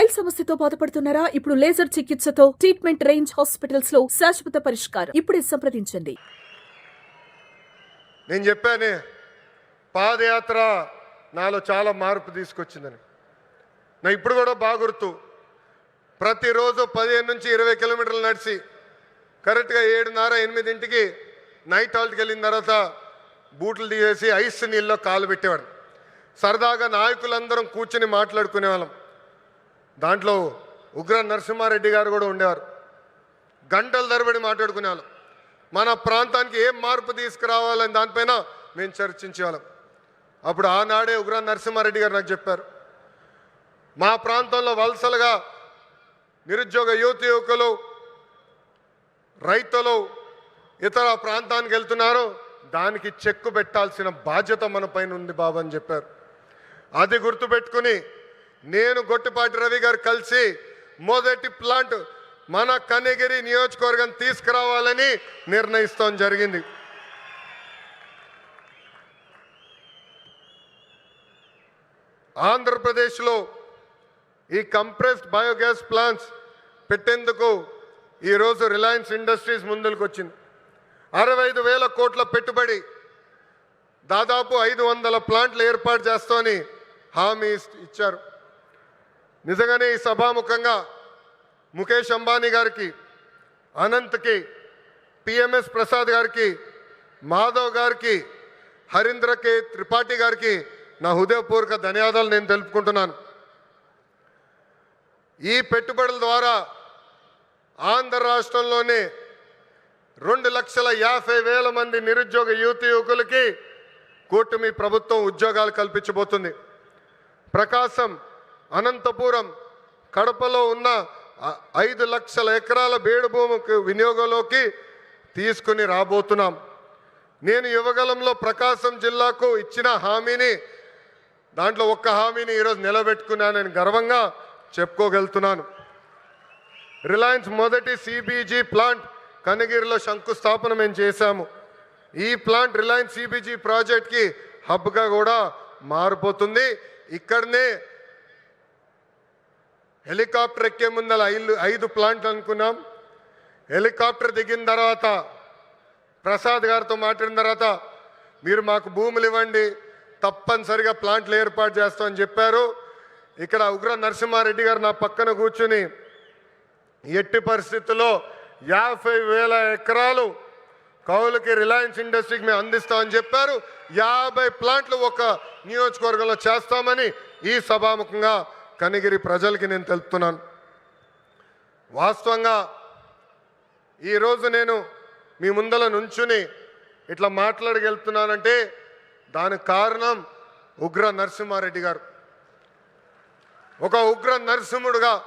బయల్ సమస్యతో బాధపడుతున్నారా? ఇప్పుడు లేజర్ చికిత్సతో ట్రీట్మెంట్ రేంజ్ హాస్పిటల్స్లో శాశ్వత పరిష్కారం ఇప్పుడే సంప్రదించండి. నేను చెప్పానే పాదయాత్ర నాలో చాలా మార్పు తీసుకొచ్చిందని. నా ఇప్పుడు కూడా బాగా గుర్తు ప్రతిరోజు పదిహేను నుంచి ఇరవై కిలోమీటర్లు నడిచి కరెక్ట్గా ఏడున్నర ఎనిమిదింటికి నైట్ హాల్ట్కి వెళ్ళిన తర్వాత బూట్లు తీసేసి ఐస్ నీళ్ళలో కాలు పెట్టేవాడు సరదాగా నాయకులందరం కూర్చొని మాట్లాడుకునేవాళ్ళం. దాంట్లో ఉగ్ర నరసింహారెడ్డి గారు కూడా ఉండేవారు. గంటల తరబడి మాట్లాడుకునేవాళ్ళం. మన ప్రాంతానికి ఏం మార్పు తీసుకురావాలని దానిపైన మేము చర్చించేవాళ్ళం. అప్పుడు ఆనాడే ఉగ్ర నరసింహారెడ్డి గారు నాకు చెప్పారు. మా ప్రాంతంలో వలసలుగా నిరుద్యోగ యువత యువకులు రైతులు ఇతర ప్రాంతానికి వెళ్తున్నారు. దానికి చెక్కు పెట్టాల్సిన బాధ్యత మన పైన ఉంది బాబు అని చెప్పారు. అది గుర్తుపెట్టుకుని నేను గొట్టిపాటి రవి గారు కలిసి మొదటి ప్లాంట్ మన కనిగిరి నియోజకవర్గం తీసుకురావాలని నిర్ణయిస్తాం జరిగింది. ఆంధ్రప్రదేశ్లో ఈ కంప్రెస్డ్ బయోగ్యాస్ ప్లాంట్స్ పెట్టేందుకు ఈరోజు రిలయన్స్ ఇండస్ట్రీస్ ముందుకు వచ్చింది అరవై ఐదు వేల కోట్ల పెట్టుబడి దాదాపు ఐదు వందల ప్లాంట్లు ఏర్పాటు చేస్తామని హామీ ఇచ్చారు. నిజంగానే ఈ సభాముఖంగా ముఖేష్ అంబానీ గారికి అనంత్కి పిఎంఎస్ ప్రసాద్ గారికి మాధవ్ గారికి హరీంద్ర కే త్రిపాఠి గారికి నా హృదయపూర్వక ధన్యవాదాలు నేను తెలుపుకుంటున్నాను. ఈ పెట్టుబడుల ద్వారా ఆంధ్ర రాష్ట్రంలోనే రెండు లక్షల యాభై వేల మంది నిరుద్యోగ యువతి యువకులకి కూటమి ప్రభుత్వం ఉద్యోగాలు కల్పించబోతుంది. ప్రకాశం అనంతపురం కడపలో ఉన్న ఐదు లక్షల ఎకరాల బేడు భూమికి వినియోగంలోకి తీసుకుని రాబోతున్నాం. నేను యువగలంలో ప్రకాశం జిల్లాకు ఇచ్చిన హామీని దాంట్లో ఒక్క హామీని ఈరోజు నిలబెట్టుకున్నానని గర్వంగా చెప్పుకోగలుగుతున్నాను. రిలయన్స్ మొదటి సిబీజీ ప్లాంట్ కనగిరిలో శంకుస్థాపన మేము చేశాము. ఈ ప్లాంట్ రిలయన్స్ సిబీజీ ప్రాజెక్ట్కి హబ్గా కూడా మారిపోతుంది. ఇక్కడనే హెలికాప్టర్ ఎక్కే ముందల ఐదు ఐదు ప్లాంట్లు అనుకున్నాం. హెలికాప్టర్ దిగిన తర్వాత ప్రసాద్ గారితో మాట్లాడిన తర్వాత మీరు మాకు భూములు ఇవ్వండి తప్పనిసరిగా ప్లాంట్లు ఏర్పాటు చేస్తామని చెప్పారు. ఇక్కడ ఉగ్ర నరసింహారెడ్డి గారు నా పక్కన కూర్చుని ఎట్టి పరిస్థితుల్లో యాభై వేల ఎకరాలు కౌలుకి రిలయన్స్ ఇండస్ట్రీకి మేము అందిస్తామని చెప్పారు. యాభై ప్లాంట్లు ఒక నియోజకవర్గంలో చేస్తామని ఈ సభాముఖంగా కనిగిరి ప్రజలకి నేను తెలుపుతున్నాను. వాస్తవంగా ఈరోజు నేను మీ ముందల నుంచుని ఇట్లా మాట్లాడగలుగుతున్నానంటే దానికి కారణం ఉగ్ర నరసింహారెడ్డి గారు. ఒక ఉగ్ర నరసింహుడుగా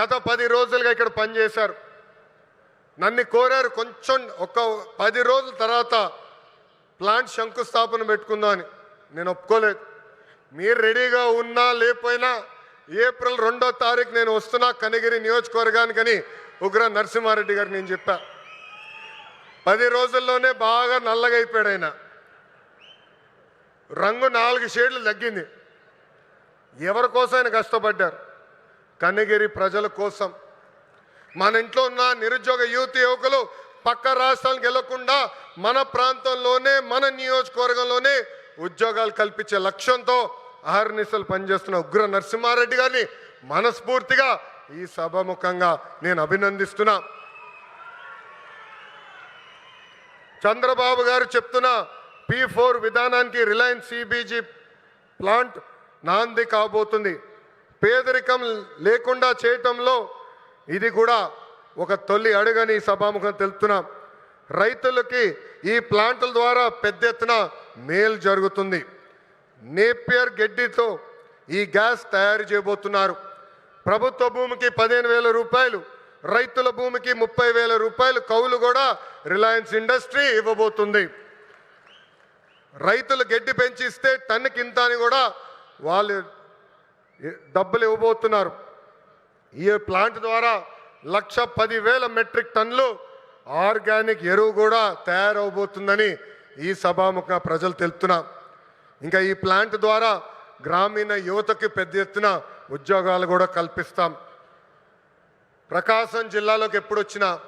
గత పది రోజులుగా ఇక్కడ పనిచేశారు. నన్ను కోరారు కొంచెం ఒక పది రోజుల తర్వాత ప్లాంట్ శంకుస్థాపన పెట్టుకుందామని. నేను ఒప్పుకోలేదు. మీరు రెడీగా ఉన్నా లేకపోయినా ఏప్రిల్ రెండో తారీఖు నేను వస్తున్నా కనిగిరి నియోజకవర్గానికని ఉగ్ర నరసింహారెడ్డి గారు నేను చెప్పా. పది రోజుల్లోనే బాగా నల్లగా ఆయన. రంగు నాలుగు షేడ్లు తగ్గింది. ఎవరి కోసం ఆయన కష్టపడ్డారు? కన్నగిరి ప్రజల కోసం. మన ఇంట్లో ఉన్న నిరుద్యోగ యువతి యువకులు పక్క రాష్ట్రాలకు వెళ్ళకుండా మన ప్రాంతంలోనే మన నియోజకవర్గంలోనే ఉద్యోగాలు కల్పించే లక్ష్యంతో అహర్నిశలు పనిచేస్తున్న ఉగ్ర నరసింహారెడ్డి గారిని మనస్ఫూర్తిగా ఈ సభాముఖంగా నేను అభినందిస్తున్నా. చంద్రబాబు గారు చెప్తున్న పి ఫోర్ విధానానికి రిలయన్స్ సిబిజీ ప్లాంట్ నాంది కాబోతుంది. పేదరికం లేకుండా చేయటంలో ఇది కూడా ఒక తొలి అడుగని ఈ సభాముఖం తెలుపుతున్నాం. రైతులకి ఈ ప్లాంట్ల ద్వారా పెద్ద ఎత్తున మేలు జరుగుతుంది. నేపియర్ గడ్డితో ఈ గ్యాస్ తయారు చేయబోతున్నారు. ప్రభుత్వ భూమికి పదిహేను వేల రూపాయలు రైతుల భూమికి ముప్పై వేల రూపాయలు కౌలు కూడా రిలయన్స్ ఇండస్ట్రీ ఇవ్వబోతుంది. రైతులు గడ్డి పెంచిస్తే టన్ను కింత అని కూడా వాళ్ళు డబ్బులు ఇవ్వబోతున్నారు. ఈ ప్లాంట్ ద్వారా లక్ష పదివేల మెట్రిక్ టన్నులు ఆర్గానిక్ ఎరువు కూడా తయారవబోతుందని ఈ సభాముఖ ప్రజలు తెలుపుతున్నాం ఇంకా ఈ ప్లాంట్ ద్వారా గ్రామీణ యువతకి పెద్ద ఎత్తున ఉద్యోగాలు కూడా కల్పిస్తాం. ప్రకాశం జిల్లాలోకి ఎప్పుడు వచ్చినా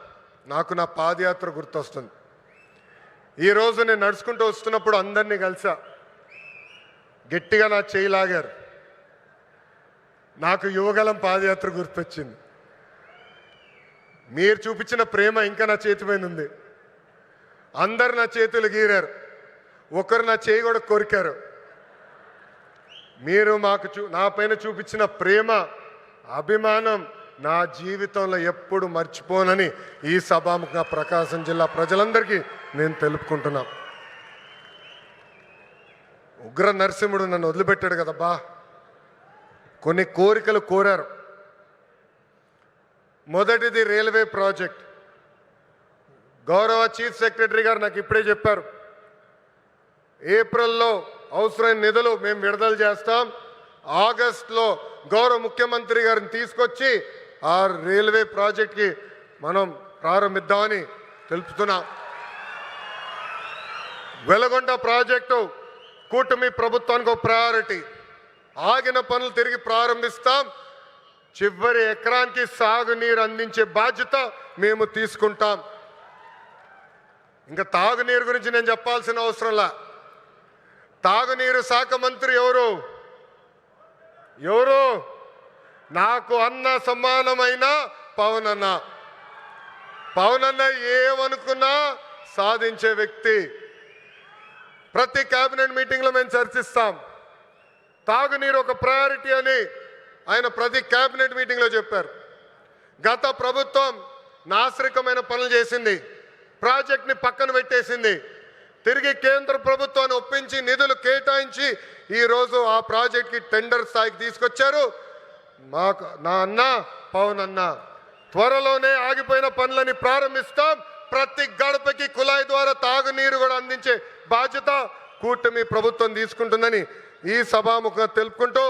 నాకు నా పాదయాత్ర గుర్తొస్తుంది. ఈరోజు నేను నడుచుకుంటూ వస్తున్నప్పుడు అందరినీ కలిసా. గట్టిగా నా చేయి లాగారు. నాకు యువగలం పాదయాత్ర గుర్తొచ్చింది. మీరు చూపించిన ప్రేమ ఇంకా నా చేతి పైన ఉంది. అందరు నా చేతులు గీరారు. ఒకరు నా చేయి కూడా కోరికారు. మీరు మాకు చూ నా పైన చూపించిన ప్రేమ అభిమానం నా జీవితంలో ఎప్పుడు మర్చిపోనని ఈ సభాముఖంగా ప్రకాశం జిల్లా ప్రజలందరికీ నేను తెలుపుకుంటున్నా. ఉగ్ర నరసింహుడు నన్ను వదిలిపెట్టాడు కదబ్బా. కొన్ని కోరికలు కోరారు. మొదటిది రైల్వే ప్రాజెక్ట్. గౌరవ చీఫ్ సెక్రటరీ గారు నాకు ఇప్పుడే చెప్పారు. ఏప్రిల్లో అవసరమైన నిధులు మేము విడుదల చేస్తాం. ఆగస్ట్లో గౌరవ ముఖ్యమంత్రి గారిని తీసుకొచ్చి ఆ రైల్వే ప్రాజెక్ట్కి మనం ప్రారంభిద్దామని తెలుపుతున్నాం. వెలగొండ ప్రాజెక్టు కూటమి ప్రభుత్వానికి ఒక ప్రయారిటీ ఆగిన పనులు తిరిగి ప్రారంభిస్తాం. చివరి ఎకరానికి సాగునీరు అందించే బాధ్యత మేము తీసుకుంటాం. ఇంకా తాగునీరు గురించి నేను చెప్పాల్సిన అవసరంలా తాగునీరు శాఖ మంత్రి ఎవరు? ఎవరు? నాకు అన్న సమానమైన పవన్ అన్న పవన్ అన్న ఏమనుకున్నా సాధించే వ్యక్తి. ప్రతి కేబినెట్ మీటింగ్లో మేము చర్చిస్తాం. తాగునీరు ఒక ప్రయారిటీ అని ఆయన ప్రతి కేబినెట్ మీటింగ్లో చెప్పారు. గత ప్రభుత్వం నాశరికమైన పనులు చేసింది. ప్రాజెక్ట్ని పక్కన పెట్టేసింది. తిరిగి కేంద్ర ప్రభుత్వాన్ని ఒప్పించి నిధులు కేటాయించి ఈరోజు ఆ ప్రాజెక్ట్కి టెండర్ స్థాయికి తీసుకొచ్చారు. మాకు నా అన్న పవన్ అన్న త్వరలోనే ఆగిపోయిన పనులని ప్రారంభిస్తాం. ప్రతి గడపకి కుళాయి ద్వారా తాగునీరు కూడా అందించే బాధ్యత కూటమి ప్రభుత్వం తీసుకుంటుందని ఈ సభాముఖంగా తెలుపుకుంటూ